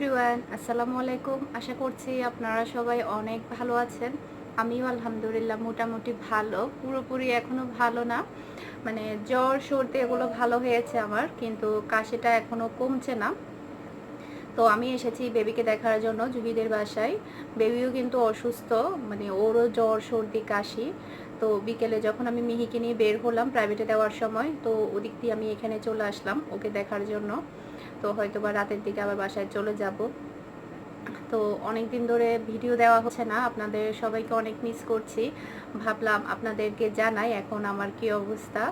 Everyone, আসসালামু আলাইকুম। আশা করছি আপনারা সবাই অনেক ভালো আছেন। আমিও আলহামদুলিল্লাহ মোটামুটি ভালো, পুরোপুরি এখনও ভালো না। মানে জ্বর, সর্দি এগুলো ভালো হয়েছে আমার, কিন্তু কাশিটা এখনও কমছে না। তো আমি এসেছি বেবিকে দেখার জন্য জুবিদের বাসায়। বেবিও কিন্তু অসুস্থ মানে ওরও জ্বর, সর্দি, কাশি। তো বিকেলে যখন আমি মিহিকে নিয়ে বের হলাম প্রাইভেটে দেওয়ার সময়, তো ওদিক দিয়ে আমি এখানে চলে আসলাম ওকে দেখার জন্য। তো হয়তো বা রাতের দিকে আবার বাসায় চলে যাব। তো অনেক দিন ধরে ভিডিও দেওয়া হচ্ছে না, আপনাদের সবাইকে অনেক মিস করছি। ভাবলাম আপনাদেরকে জানাই এখন আমার কি অবস্থা।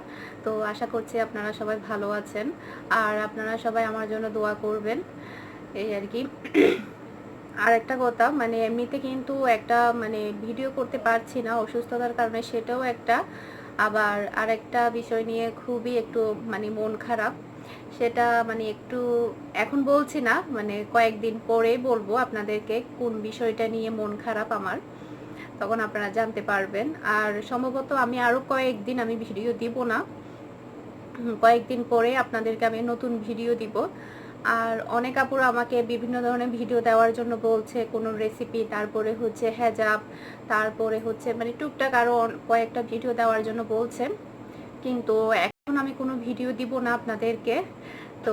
তো আশা করছি আপনারা সবাই ভালো আছেন। আর আপনারা সবাই আমার জন্য দোয়া করবেন। এই আর কি। আর একটা কথা মানে এমনিতে কিন্তু একটা মানে ভিডিও করতে পারছি না, অসুস্থতার কারণে সেটাও একটা। আবার আরেকটা বিষয় নিয়ে খুবই একটু মানে মন খারাপ। সেটা মানে একটু এখন বলছি না মানে কয়েকদিন পরে বলব আপনাদেরকে কোন বিষয়টা নিয়ে মন খারাপ আমার, তখন আপনারা জানতে পারবেন। আর সম্ভবত আমি আরও কয়েকদিন আমি ভিডিও দিব না কয়েকদিন পরে আপনাদেরকে আমি নতুন ভিডিও দিব। আর অনেক আপুরা আমাকে বিভিন্ন ধরনের ভিডিও দেওয়ার জন্য বলছে, কোনো রেসিপি তারপরে হচ্ছে হেজাব তারপরে হচ্ছে মানে টুকটাক আরও কয়েকটা ভিডিও দেওয়ার জন্য বলছে কিন্তু এখন আমি কোনো ভিডিও দিব না আপনাদেরকে। তো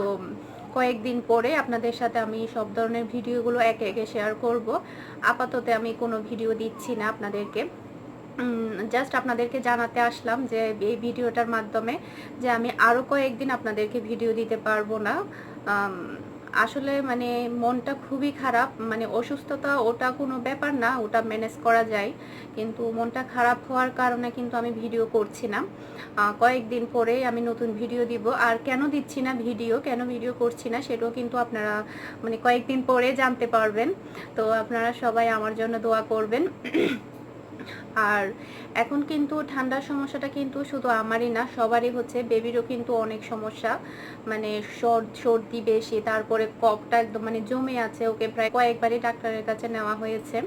কয়েকদিন পরে আপনাদের সাথে আমি সব ধরনের ভিডিওগুলো একে একে শেয়ার করব। আপাতত আমি কোনো ভিডিও দিচ্ছি না আপনাদেরকে। জাস্ট আপনাদেরকে জানাতে আসলাম যে এই ভিডিওটার মাধ্যমে যে আমি আরও কয়েকদিন আপনাদেরকে ভিডিও দিতে পারব না। আসলে মানে মনটা খুবই খারাপ মানে অসুস্থতা ওটা কোনো ব্যাপার না, ওটা ম্যানেজ করা যায়। কিন্তু মনটা খারাপ হওয়ার কারণে কিন্তু আমি ভিডিও করছি না। কয়েকদিন পরে আমি নতুন ভিডিও দিব। আর কেন দিচ্ছি না ভিডিও কেন ভিডিও করছি না সেটাও কিন্তু আপনারা মানে কয়েকদিন পরে জানতে পারবেন। তো আপনারা সবাই আমার জন্য দোয়া করবেন। আর এখন কিন্তু ঠান্ডার সমস্যাটা কিন্তু শুধু আমারই না, সবারই হচ্ছে। বেবিরও কিন্তু অনেক সমস্যা। মানে সর- সর্দি বেশি, তারপরে কফটা একদম মানে জমে আছে। ওকে প্রায় কয়েকবারই ডাক্তারের কাছে নেওয়া হয়েছে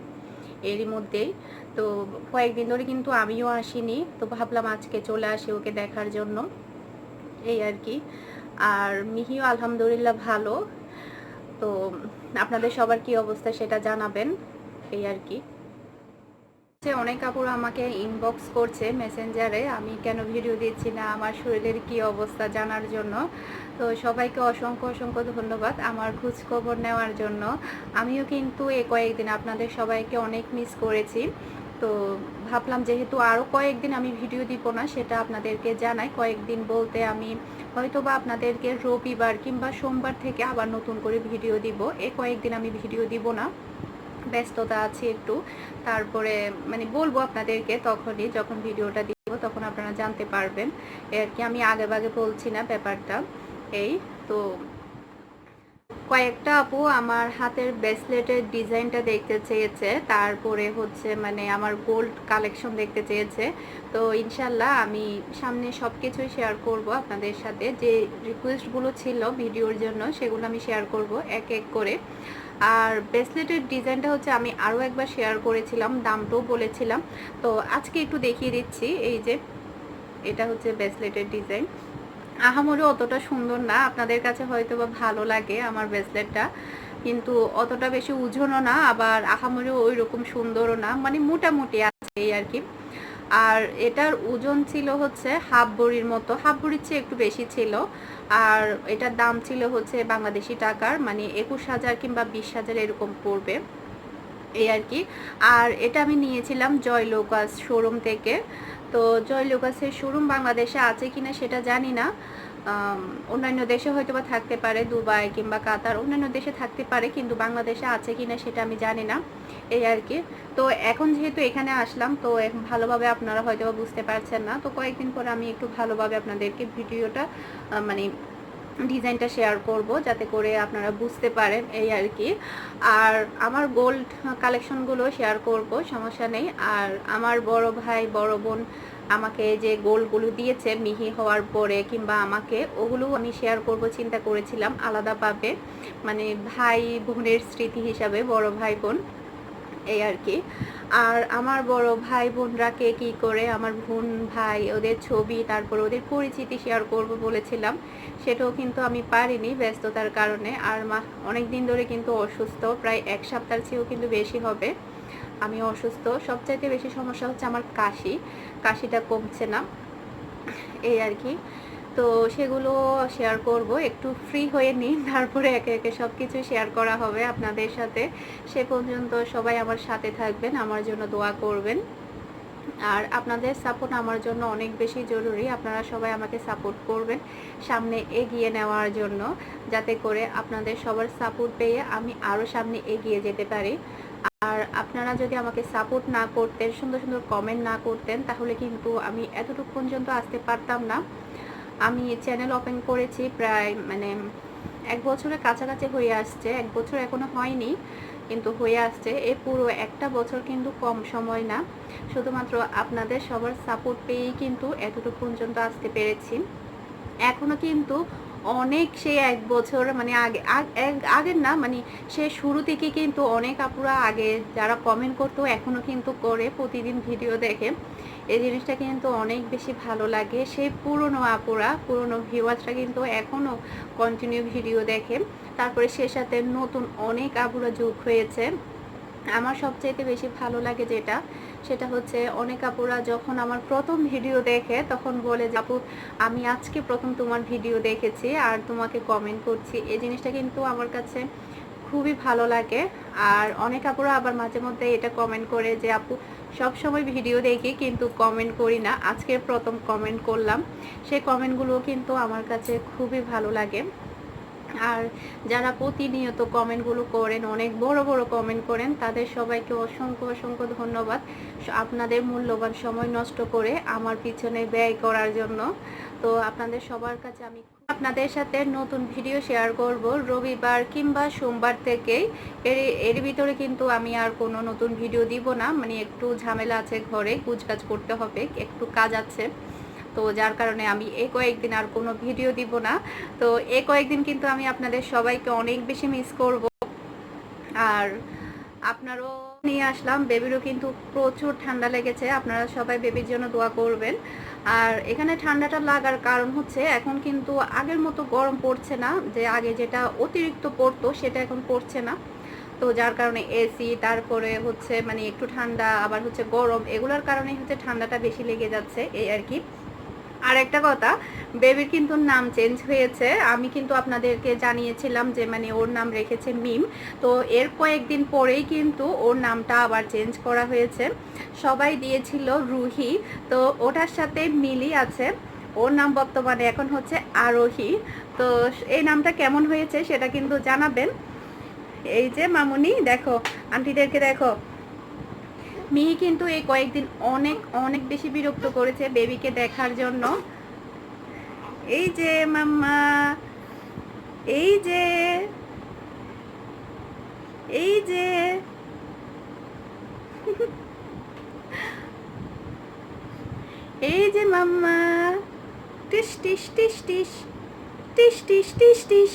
এরই মধ্যেই। তো কয়েকদিন ধরে কিন্তু আমিও আসিনি। তো ভাবলাম আজকে চলে আসি ওকে দেখার জন্য। এই আর কি। আর মিহিও আলহামদুলিল্লাহ ভালো। তো আপনাদের সবার কি অবস্থা সেটা জানাবেন। এই আর কি। হচ্ছে অনেক কাপড় আমাকে ইনবক্স করছে মেসেঞ্জারে আমি কেন ভিডিও দিচ্ছি না, আমার শরীরের কি অবস্থা জানার জন্য। তো সবাইকে অসংখ্য অসংখ্য ধন্যবাদ আমার খোঁজ খবর নেওয়ার জন্য। আমিও কিন্তু এ কয়েকদিন আপনাদের সবাইকে অনেক মিস করেছি। তো ভাবলাম যেহেতু আরও কয়েকদিন আমি ভিডিও দিব না, সেটা আপনাদেরকে জানাই। কয়েকদিন বলতে আমি হয়তো বা আপনাদেরকে রবিবার কিংবা সোমবার থেকে আবার নতুন করে ভিডিও দিব। এ কয়েকদিন আমি ভিডিও দিব না। ব্যস্ততা আছে একটু। তারপরে মানে বলব আপনাদেরকে তখনই যখন ভিডিওটা দিব তখন আপনারা জানতে পারবেন। আর কি আমি আগে বাগে বলছি না ব্যাপারটা। এই, তো কয়েকটা আপু আমার হাতের ব্রেসলেটের ডিজাইনটা দেখতে চেয়েছে, তারপরে হচ্ছে মানে আমার গোল্ড কালেকশন দেখতে চেয়েছে। তো ইনশাল্লাহ আমি সামনে সব কিছুই শেয়ার করব আপনাদের সাথে। যে রিকোয়েস্টগুলো ছিল ভিডিওর জন্য, সেগুলো আমি শেয়ার করব এক এক করে। আর ব্রেসলেটের ডিজাইনটা হচ্ছে আমি আরও একবার শেয়ার করেছিলাম, দামটাও বলেছিলাম। তো আজকে একটু দেখিয়ে দিচ্ছি, এই যে এটা হচ্ছে ব্রেসলেটের ডিজাইন আহামরি অতটা সুন্দর না। আপনাদের কাছে হয়তো বা ভালো লাগে আমার ব্রেসলেটটা, কিন্তু অতটা বেশি উজনও না, আবার আহামরি ওই রকম সুন্দরও না মানে মোটামুটি আছে এই আর কি। আর এটার ওজন ছিল হচ্ছে হাফ বড়ির মতো, হাফ বড়ির চেয়ে একটু বেশি ছিল। আর এটার দাম ছিল হচ্ছে বাংলাদেশি টাকার মানে একুশ হাজার কিংবা বিশ হাজার এরকম পড়বে। এই আর কি। আর এটা আমি নিয়েছিলাম জয় লোকাস শোরুম থেকে। তো জয় লোকাসের শোরুম বাংলাদেশে আছে কিনা সেটা জানি না। অন্যান্য দেশে হয়তো বা থাকতে পারে, দুবাই কিংবা কাতার, অন্যান্য দেশে থাকতে পারে কিন্তু বাংলাদেশে আছে কিনা সেটা আমি জানি না, এই আর কি। তো এখন যেহেতু এখানে আসলাম, তো ভালোভাবে আপনারা হয়তো বুঝতে পারছেন না। তো কয়েকদিন পরে আমি একটু ভালোভাবে আপনাদেরকে ভিডিওটা মানে ডিজাইনটা শেয়ার করব যাতে করে আপনারা বুঝতে পারেন এই আর কি। আর আমার গোল্ড কালেকশনগুলো শেয়ার করব, সমস্যা নেই। আর আমার বড় ভাই, বড় বোন আমাকে যে গোলগুলো দিয়েছে মিহি হওয়ার পরে কিংবা আমাকে, ওগুলো আমি শেয়ার করব চিন্তা করেছিলাম আলাদাভাবে। মানে ভাই বোনের স্মৃতি হিসাবে, বড় ভাই বোন। এই আর কি। আর আমার বড় ভাই বোনরা কে কী করে, আমার বোন ভাই, ওদের ছবি, তারপর ওদের পরিচিতি শেয়ার করব বলেছিলাম, সেটাও কিন্তু আমি পারিনি ব্যস্ততার কারণে। আর মা অনেক দিন ধরে কিন্তু অসুস্থ, প্রায় এক সপ্তাহ চেয়েও কিন্তু বেশি হবে। আমি অসুস্থ। সবচাইতে বেশি সমস্যা হচ্ছে আমার কাশি। কাশিটা কমছে না। এই আর কি। তো সেগুলো শেয়ার করব। একটু ফ্রি হয়ে নিই তারপরে একে একে সব কিছু শেয়ার করা হবে আপনাদের সাথে। সে পর্যন্ত সবাই আমার সাথে থাকবেন, আমার জন্য দোয়া করবেন। আর আপনাদের সাপোর্ট আমার জন্য অনেক বেশি জরুরি। আপনারা সবাই আমাকে সাপোর্ট করবেন সামনে এগিয়ে নেওয়ার জন্য, যাতে করে আপনাদের সবার সাপোর্ট পেয়ে আমি আরও সামনে এগিয়ে যেতে পারি। আর আপনারা যদি আমাকে সাপোর্ট না করতেন, সুন্দর সুন্দর কমেন্ট না করতেন, তাহলে কিন্তু আমি এতটুকু পর্যন্ত আসতে পারতাম না। আমি চ্যানেল ওপেন করেছি প্রায় মানে এক বছরের কাছাকাছি হয়ে আসছে, এক বছর এখনও হয়নি, কিন্তু হয়ে আসছে। এ পুরো একটা বছর কিন্তু কম সময় না, শুধুমাত্র আপনাদের সবার সাপোর্ট পেয়েই কিন্তু এতটুকু পর্যন্ত আসতে পেরেছি। এখনও কিন্তু অনেক সেই এক বছর মানে আগে আগের না মানে সে শুরু থেকে কিন্তু অনেক আপুরা আগে যারা কমেন্ট করতো, এখনও কিন্তু করে, প্রতিদিন ভিডিও দেখে। এই জিনিসটা কিন্তু অনেক বেশি ভালো লাগে। সেই পুরনো আপুরা, পুরনো ভিউয়ার্সরা কিন্তু এখনও কন্টিনিউ ভিডিও দেখে। তারপরে সে সাথে নতুন অনেক আপুরা যোগ হয়েছে। আমার সবচাইতে বেশি ভালো লাগে যেটা, সেটা হচ্ছে অনেক আপুরা যখন আমার প্রথম ভিডিও দেখে, তখন বলে যে, আপু, আমি আজকে প্রথম তোমার ভিডিও দেখেছি আর তোমাকে কমেন্ট করছি। এই জিনিসটা কিন্তু আমার কাছে খুবই ভালো লাগে। আর অনেক আপুরা আবার মাঝে মধ্যে এটা কমেন্ট করে যে, আপু সব সময় ভিডিও দেখি, কিন্তু কমেন্ট করি না। আজকে প্রথম কমেন্ট করলাম। সেই কমেন্টগুলো কিন্তু আমার কাছে খুবই ভালো লাগে। আর যারা প্রতিনিয়ত কমেন্টগুলো করেন, অনেক বড় বড় কমেন্ট করেন, তাদের সবাইকে অসংখ্য অসংখ্য ধন্যবাদ। আপনাদের মূল্যবান সময় নষ্ট করে আমার পিছনে ব্যয় করার জন্য। তো আপনাদের সবার কাছে আমি আপনাদের সাথে নতুন ভিডিও শেয়ার করব রবিবার কিংবা সোমবার থেকেই। এর এর ভিতরে কিন্তু আমি আর কোনো নতুন ভিডিও দিব না। মানে একটু ঝামেলা আছে ঘরে কুচকাজ করতে হবে, একটু কাজ আছে। তো যার কারণে আমি এ কয়েকদিন আর কোনো ভিডিও দিব না। তো এ কয়েকদিন কিন্তু আমি আপনাদের সবাইকে অনেক বেশি মিস করব। আর আপনারও নিয়ে আসলাম বেবিরও কিন্তু প্রচুর ঠান্ডা লেগেছে। আপনারা সবাই বেবির জন্য দোয়া করবেন। আর এখানে ঠান্ডাটা লাগার কারণ হচ্ছে, এখন কিন্তু আগের মতো গরম পড়ছে না, যে আগে যেটা অতিরিক্ত পড়তো সেটা এখন পড়ছে না। তো যার কারণে এসি তারপরে হচ্ছে মানে একটু ঠান্ডা, আবার হচ্ছে গরম, এগুলোর কারণে হচ্ছে ঠান্ডাটা বেশি লেগে যাচ্ছে, এই আর কি। আর একটা কথা, বেবির কিন্তু নাম চেঞ্জ হয়েছে। আমি কিন্তু আপনাদেরকে জানিয়েছিলাম যে মানে ওর নাম রেখেছে মিম। তো এর কয়েকদিন পরেই কিন্তু ওর নামটা আবার চেঞ্জ করা হয়েছে। সবাই দিয়েছিল রুহি। তো ওটার সাথে মিলি আছে। ওর নাম বর্তমানে এখন হচ্ছে আরোহী। তো এই নামটা কেমন হয়েছে সেটা কিন্তু জানাবেন। এই যে মামুনি, দেখো, আন্টিদেরকে দেখো। মিহি কিন্তু এই কয়েকদিন অনেক অনেক বেশি বিরক্ত করেছে বেবিকে দেখার জন্য এই যে মাম্মা এই যে এই যে এই যে মাম্মা টিস টিস টিস টিস টিস টিস টিস টিস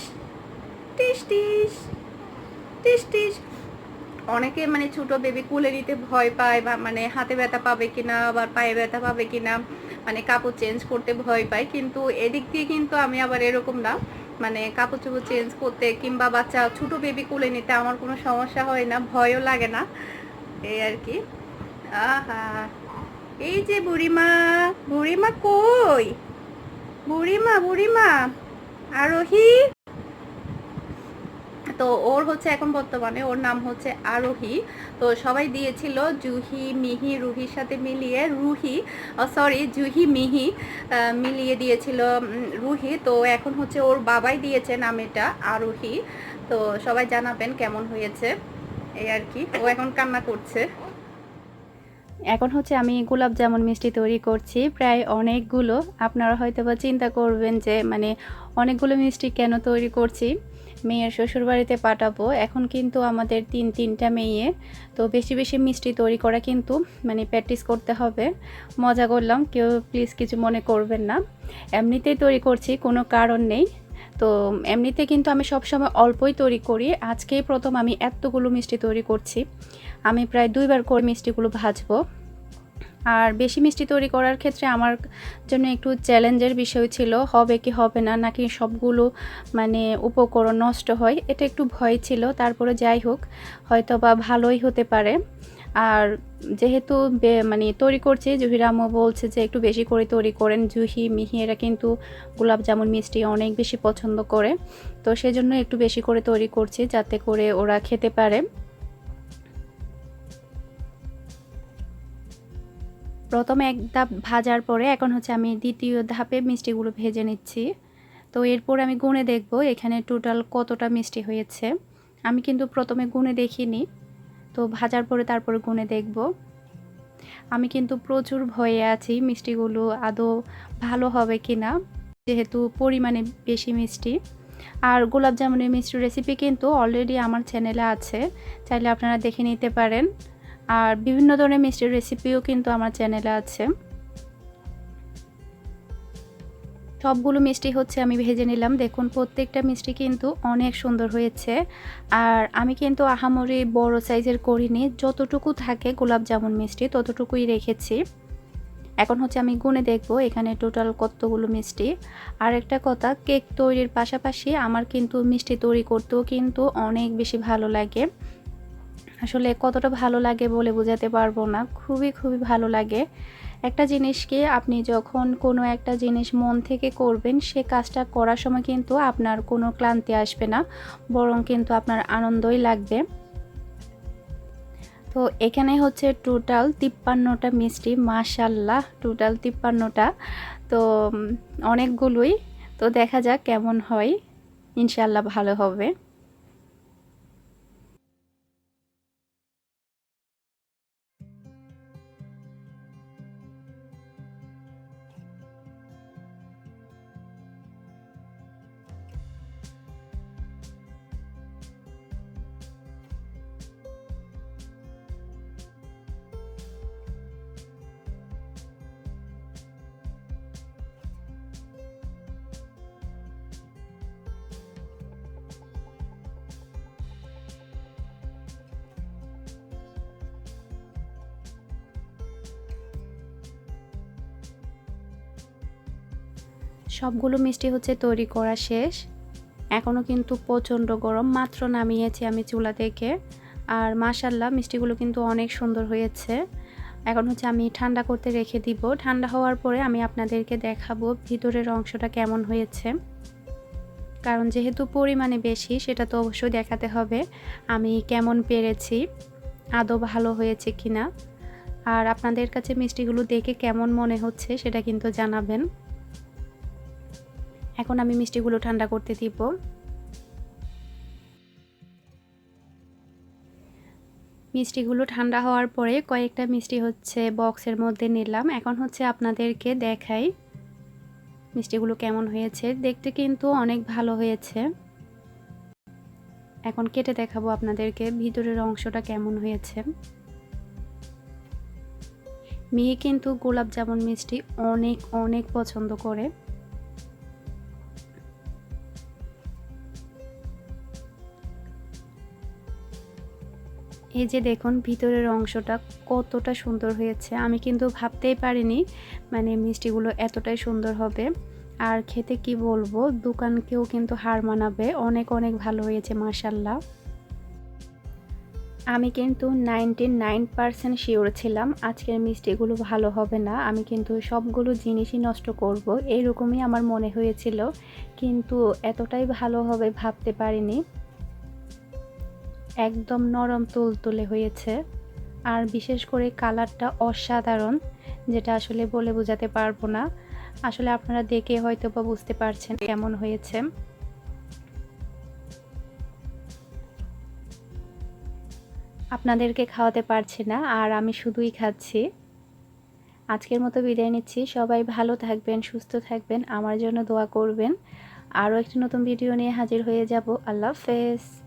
টিস টিস টিস টিস অনেকে মানে ছোট বেবি কুলে নিতে ভয় পায় বা মানে হাতে ব্যথা পাবে কিনা আবার পায়ে ব্যথা পাবে কিনা মানে কাপড় চেঞ্জ করতে ভয় পায়। কিন্তু এদিক দিয়ে কিন্তু আমি আবার এরকম না মানে কাপড় চোপড় চেঞ্জ করতে কিংবা বাচ্চা ছোট বেবি কুলে নিতে আমার কোনো সমস্যা হয় না, ভয়ও লাগে না। এই আর কি। আহা। এই যে বুড়িমা বুড়িমা কই? বুড়িমা বুড়িমা। আরোহী তো ওর হচ্ছে এখন বর্তমানে ওর নাম হচ্ছে আরোহী। তো সবাই দিয়েছিল জুহি, মিহি, রুহির সাথে মিলিয়ে, রুহি সরি জুহি, মিহি মিলিয়ে দিয়েছিল রুহি। তো এখন হচ্ছে ওর বাবাই দিয়েছে নাম এটা, আরোহী। তো সবাই জানাবেন কেমন হয়েছে, এই আর কি। ও এখন কান্না করছে। এখন হচ্ছে আমি গোলাপ জামুন মিষ্টি তৈরি করছি, প্রায় অনেকগুলো। আপনারা হয়তো বা চিন্তা করবেন যে মানে অনেকগুলো মিষ্টি কেন তৈরি করছি? মেয়ের শ্বশুরবাড়িতে পাঠাবো। এখন কিন্তু আমাদের তিন, তিনটা মেয়ে। তো বেশি বেশি মিষ্টি তৈরি করা কিন্তু মানে প্র্যাকটিস করতে হবে। মজা করলাম। কেউ প্লিজ কিছু মনে করবেন না। এমনিতেই তৈরি করছি, কোনো কারণ নেই। তো এমনিতে কিন্তু আমি সবসময় অল্পই তৈরি করি। আজকেই প্রথম আমি এতগুলো মিষ্টি তৈরি করছি। আমি প্রায় দুইবার করে মিষ্টিগুলো ভাজবো। আর বেশি মিষ্টি তৈরি করার ক্ষেত্রে আমার জন্য একটু চ্যালেঞ্জের বিষয় ছিল, হবে কি হবে না, নাকি সবগুলো মানে উপকরণ নষ্ট হয়, এটা একটু ভয় ছিল। তারপরে যাই হোক হয়তো বা ভালোই হতে পারে। আর যেহেতু মানে তৈরি করছি জুহিরামও বলছে যে একটু বেশি করে তৈরি করেন। জুহি, মিহি, এরা কিন্তু গোলাপ জামুন মিষ্টি অনেক বেশি পছন্দ করে। তো সেজন্য একটু বেশি করে তৈরি করছি, যাতে করে ওরা খেতে পারে। প্রথমে এক ধাপ ভাজার পরে এখন হচ্ছে আমি দ্বিতীয় ধাপে মিষ্টিগুলো ভেজে নিচ্ছি। তো এরপর আমি গুনে দেখব এখানে টোটাল কতটা মিষ্টি হয়েছে। আমি কিন্তু প্রথমে গুনে দেখিনি। তো ভাজার পরে তারপরে গুনে দেখব। আমি কিন্তু প্রচুর ভয়ে আছি মিষ্টিগুলো আদৌ ভালো হবে কি না যেহেতু পরিমাণে বেশি মিষ্টি। আর গোলাপ জামুনের মিষ্টি রেসিপি কিন্তু অলরেডি আমার চ্যানেলে আছে, চাইলে আপনারা দেখে নিতে পারেন। আর বিভিন্ন ধরনের মিষ্টির রেসিপিও কিন্তু আমার চ্যানেলে আছে। সবগুলো মিষ্টি হচ্ছে আমি ভেজে নিলাম। দেখুন, প্রত্যেকটা মিষ্টি কিন্তু অনেক সুন্দর হয়েছে। আর আমি কিন্তু আহামরি বড় সাইজের করিনি। যতটুকু থাকে গোলাপ জামুন মিষ্টি, ততটুকুই রেখেছি। এখন হচ্ছে আমি গুনে দেখব এখানে টোটাল কতগুলো মিষ্টি। আর একটা কথা, কেক তৈরির পাশাপাশি আমার কিন্তু মিষ্টি তৈরি করতেও কিন্তু অনেক বেশি ভালো লাগে। আসলে কতটা ভালো লাগে বলে বোঝাতে পারব না। খুবই খুবই ভালো লাগে। একটা জিনিসকে আপনি যখন কোনো একটা জিনিস মন থেকে করবেন, সে কাজটা করার সময় কিন্তু আপনার কোনো ক্লান্তি আসবে না, বরং কিন্তু আপনার আনন্দই লাগবে। তো এখানে হচ্ছে টোটাল তিপ্পান্নটা মিষ্টি মাশাল্লাহ টোটাল তিপ্পান্নটা। তো অনেকগুলোই। তো দেখা যাক কেমন হয়। ইনশাল্লাহ ভালো হবে। সবগুলো মিষ্টি হচ্ছে তৈরি করা শেষ। এখনও কিন্তু প্রচণ্ড গরম, মাত্র নামিয়েছি আমি চুলা থেকে। আর মাশাল্লাহ মিষ্টিগুলো কিন্তু অনেক সুন্দর হয়েছে। এখন হচ্ছে আমি ঠান্ডা করতে রেখে দিব। ঠান্ডা হওয়ার পরে আমি আপনাদেরকে দেখাবো ভিতরের অংশটা কেমন হয়েছে। কারণ যেহেতু পরিমাণে বেশি, সেটা তো অবশ্যই দেখাতে হবে আমি কেমন পেরেছি, আদৌ ভালো হয়েছে কিনা। আর আপনাদের কাছে মিষ্টিগুলো দেখে কেমন মনে হচ্ছে, সেটা কিন্তু জানাবেন। এখন আমি মিষ্টিগুলো ঠান্ডা করতে দিব। মিষ্টিগুলো ঠান্ডা হওয়ার পরে কয়েকটা মিষ্টি হচ্ছে বক্সের মধ্যে নিলাম। এখন হচ্ছে আপনাদেরকে দেখাই মিষ্টিগুলো কেমন হয়েছে। দেখতে কিন্তু অনেক ভালো হয়েছে। এখন কেটে দেখাবো আপনাদেরকে ভিতরের অংশটা কেমন হয়েছে। মেয়ে কিন্তু গোলাপ জামুন মিষ্টি অনেক অনেক পছন্দ করে। এই যে দেখুন, ভিতরের অংশটা কতটা সুন্দর হয়েছে। আমি কিন্তু ভাবতেই পারিনি মানে মিষ্টিগুলো এতটাই সুন্দর হবে। আর খেতে কি বলব, দোকানকেও কিন্তু হার মানাবে। অনেক অনেক ভালো হয়েছে মাসাল্লাহ আমি কিন্তু নাইনটি নাইন পারসেন্ট শিওর ছিলাম, আজকের মিষ্টিগুলো ভালো হবে না। আমি কিন্তু সবগুলো জিনিসই নষ্ট করব এইরকমই আমার মনে হয়েছিল। কিন্তু এতটাই ভালো হবে ভাবতে পারিনি। একদম নরম তুলতুলে হয়েছে। আর বিশেষ করে কালারটা অসাধারণ, যেটা আসলে বলে বোঝাতে পারব না। আসলে আপনারা দেখে হয়তো বা বুঝতে পারছেন কেমন হয়েছে। আপনাদেরকে খাওয়াতে পারছি না, আর আমি শুধুই খাচ্ছি। আজকের মতো বিদায় নিচ্ছি। সবাই ভালো থাকবেন, সুস্থ থাকবেন। আমার জন্য দোয়া করবেন। আরও একটি নতুন ভিডিও নিয়ে হাজির হয়ে যাব। আল্লাহ হাফেজ।